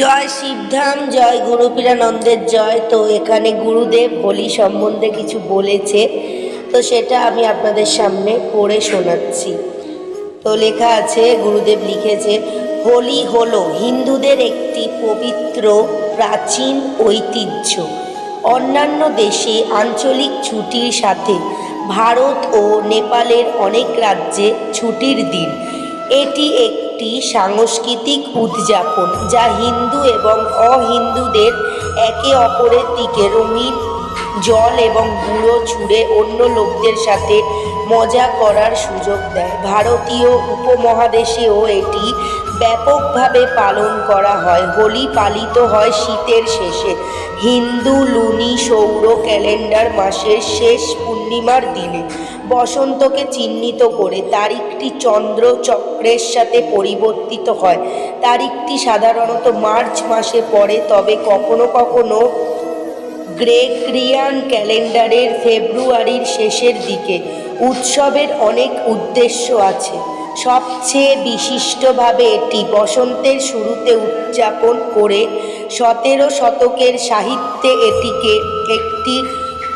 জয় শিবধাম, জয় গুরুপীরানন্দের জয়। তো এখানে গুরুদেব হোলি সম্বন্ধে কিছু বলেছে, তো সেটা আমি আপনাদের সামনে পড়ে শোনাচ্ছি। তো লেখা আছে, গুরুদেব লিখেছে, হোলি হলো হিন্দুদের একটি পবিত্র, প্রাচীন ঐতিহ্য। অন্যান্য দেশে আঞ্চলিক ছুটির সাথে ভারত ও নেপালের অনেক রাজ্যে ছুটির দিন। এটি একটি সাংস্কৃতিক উদযাপন, যা হিন্দু এবং অহিন্দুদের একে অপরের দিকে রঙিন জল এবং গুঁড়ো ছুঁড়ে অন্য লোকদের সাথে মজা করার সুযোগ দেয়। ভারতীয় উপমহাদেশেও এটি ব্যাপকভাবে পালন করা হয়। হোলি পালিত হয় শীতের শেষে। হিন্দু, লুনি, সৌর ক্যালেন্ডার মাসের শেষ পূর্ণিমার দিনে বসন্তকে চিহ্নিত করে তারিখটি চন্দ্র চক্রের সাথে পরিবর্তিত হয়। তারিখটি সাধারণত মার্চ মাসে পড়ে, তবে কখনো কখনো গ্রেগরিয়ান ক্যালেন্ডারের ফেব্রুয়ারির শেষের দিকে। উৎসবের অনেক উদ্দেশ্য আছে। সবচেয়ে বিশিষ্টভাবে এটি বসন্তের শুরুতে উদযাপন করে সতেরো শতকের সাহিত্যে এটিকে একটি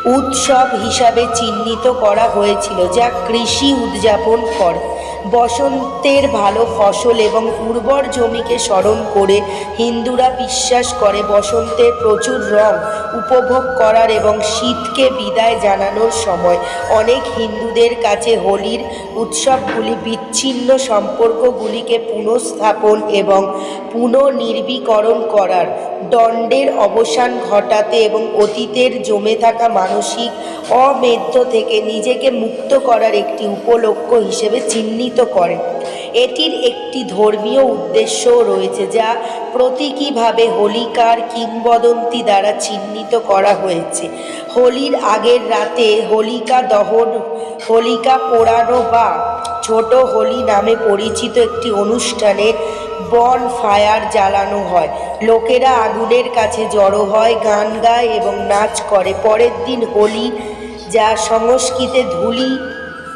উৎসব হিসাবে চিহ্নিত করা হয়েছিল যা কৃষি উদযাপন করে। বসন্তের ভালো ফসল এবং উর্বর জমিকে স্মরণ করে হিন্দুরা বিশ্বাস করে বসন্তের প্রচুর রং উপভোগ করার এবং শীতকে বিদায় জানানোর সময়। অনেক হিন্দুদের কাছে হোলির উৎসবগুলি বিচ্ছিন্ন সম্পর্কগুলিকে পুনঃস্থাপন এবং পুনর্নির্বীকরণ করার দণ্ডের অবসান ঘটাতে এবং অতীতের জমে থাকা মানসিক অমেধ্য থেকে নিজেকে মুক্ত করার একটি উপলক্ষ হিসেবে চিহ্নিত করে। এটির একটি ধর্মীয় উদ্দেশ্যও রয়েছে যা প্রতীকীভাবে হোলিকার কিংবদন্তি দ্বারা চিহ্নিত করা হয়েছে। হোলির আগের রাতে হোলিকা দহন, হোলিকা পোড়ানো বা ছোট হোলি নামে পরিচিত একটি অনুষ্ঠানে বন ফায়ার জ্বালানো হয়। লোকেরা আগুনের কাছে জড়ো হয়, গান গায় এবং নাচ করে। পরের দিন হোলি, যা সংস্কৃতে ধুলি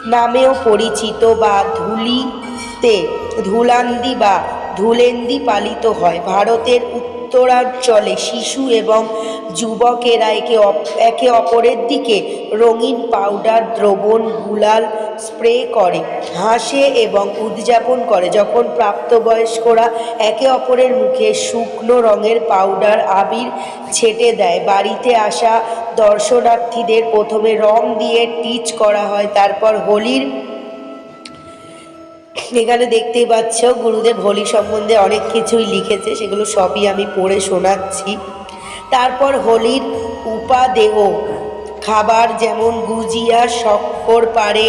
নামেও পরিচিত বা ধুলিতে ধুলান্দি বা ধুলেন্দি পালিত হয়। ভারতের উত্তরাঞ্চলে শিশু এবং যুবকেরা একে একে অপরের দিকে রঙিন পাউডার, দ্রবণ, গুলাল স্প্রে করে, হাসে এবং উদযাপন করে। যখন প্রাপ্তবয়স্করা একে অপরের মুখে শুকনো রঙের পাউডার, আবির ছেটে দেয়, বাড়িতে আসা দর্শনার্থীদের প্রথমে রং দিয়ে টিচ করা হয়, তারপর হোলির এখানে দেখতেই পাচ্ছ, গুরুদেব হোলি সম্বন্ধে অনেক কিছুই লিখেছে, সেগুলো সবই আমি পড়ে শোনাচ্ছি। তারপর হোলির উপাদেহ, খাবার যেমন গুজিয়া শক্কর পাড়ে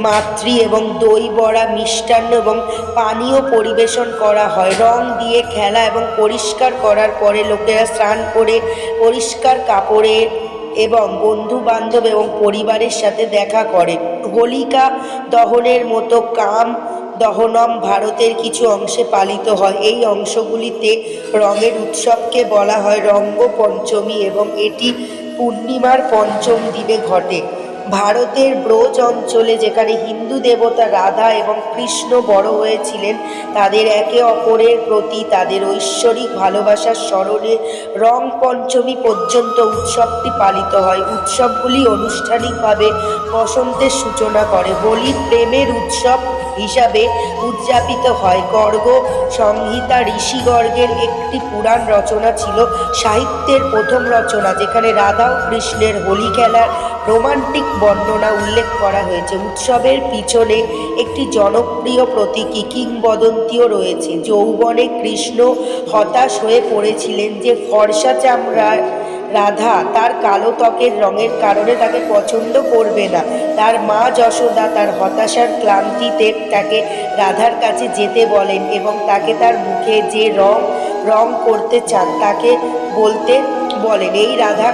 মাতৃ এবং দই বড়া মিষ্টান্ন এবং পানীয় পরিবেশন করা হয়। রং দিয়ে খেলা এবং পরিষ্কার করার পরে লোকেরা স্নান করে, পরিষ্কার কাপড়ে এবং বন্ধু বান্ধব এবং পরিবারের সাথে দেখা করে। হোলিকা দহনের মতো কাম দহনম ভারতের কিছু অংশে পালিত হয়। এই অংশগুলিতে রঙের উৎসবকে বলা হয় রঙ্গ পঞ্চমী এবং এটি পূর্ণিমার পঞ্চম দিনে ঘটে। ভারতের ব্রজ অঞ্চলে যেখানে হিন্দু দেবতা রাধা এবং কৃষ্ণ বড় হয়েছিলেন, তাদের একে অপরের প্রতি তাদের ঐশ্বরিক ভালোবাসার স্মরণে রং পঞ্চমী পর্যন্ত উৎসবটি পালিত হয়। উৎসবগুলি আনুষ্ঠানিকভাবে বসন্তের সূচনা করে। হোলি প্রেমের উৎসব হিসাবে উদযাপিত হয়। গর্গ সংহিতা ঋষিগর্গের একটি পুরাণ রচনা ছিল সাহিত্যের প্রথম রচনা, যেখানে রাধা ও কৃষ্ণের হোলি খেলার রোমান্টিক বর্ণনা উল্লেখ করা হয়েছে। উৎসবের পিছনে একটি জনপ্রিয় প্রতীকী কিংবদন্তিও রয়েছে। যৌবনে কৃষ্ণ হতাশ হয়ে পড়েছিলেন যে ফর্সা চামড়ার রাধা তার কালো ত্বকের রঙের কারণে তাকে পছন্দ করবে না। তার মা যশোদা তার হতাশার ক্লান্তিতে তাকে রাধার কাছে যেতে বলেন এবং তাকে তার মুখে যে রং রং করতে চান তাকে বলতে বলেন। এই রাধা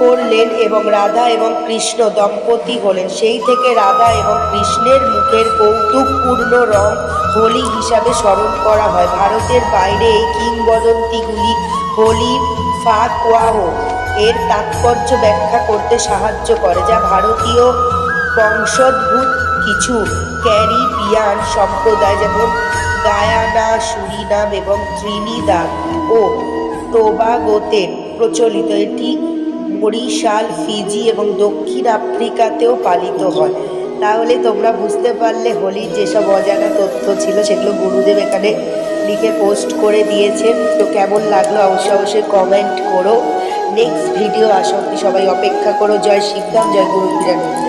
করলেন এবং রাধা এবং কৃষ্ণ দম্পতি হলেন। সেই থেকে রাধা এবং কৃষ্ণের মুখের কৌতুকপূর্ণ রং হোলি হিসাবে স্মরণ করা হয়। ভারতের বাইরে এই কিংবদন্তিগুলি হোলি ফাকওয়াহ এর তাৎপর্য ব্যাখ্যা করতে সাহায্য করে, যা ভারতীয় বংশোদ্ভূত কিছু ক্যারিবিয়ান সম্প্রদায় যেমন গায়ানা, সুরিনাম এবং ত্রিনিদাদ ও টোবাগোতে প্রচলিত। এটি বরিশাল, ফিজি এবং দক্ষিণ আফ্রিকাতেও পালিত হয়। তাহলে তোমরা বুঝতে পারলে হোলির যেসব অজানা তথ্য ছিল সেগুলো গুরুদেব এখানে লিখে পোস্ট করে দিয়েছে তো কেমন লাগল অবশ্যই অবশ্যই কমেন্ট করো। নেক্সট ভিডিও আসা সবাই অপেক্ষা করো। জয় শিখতাম জয় গুরু বিরানন্দ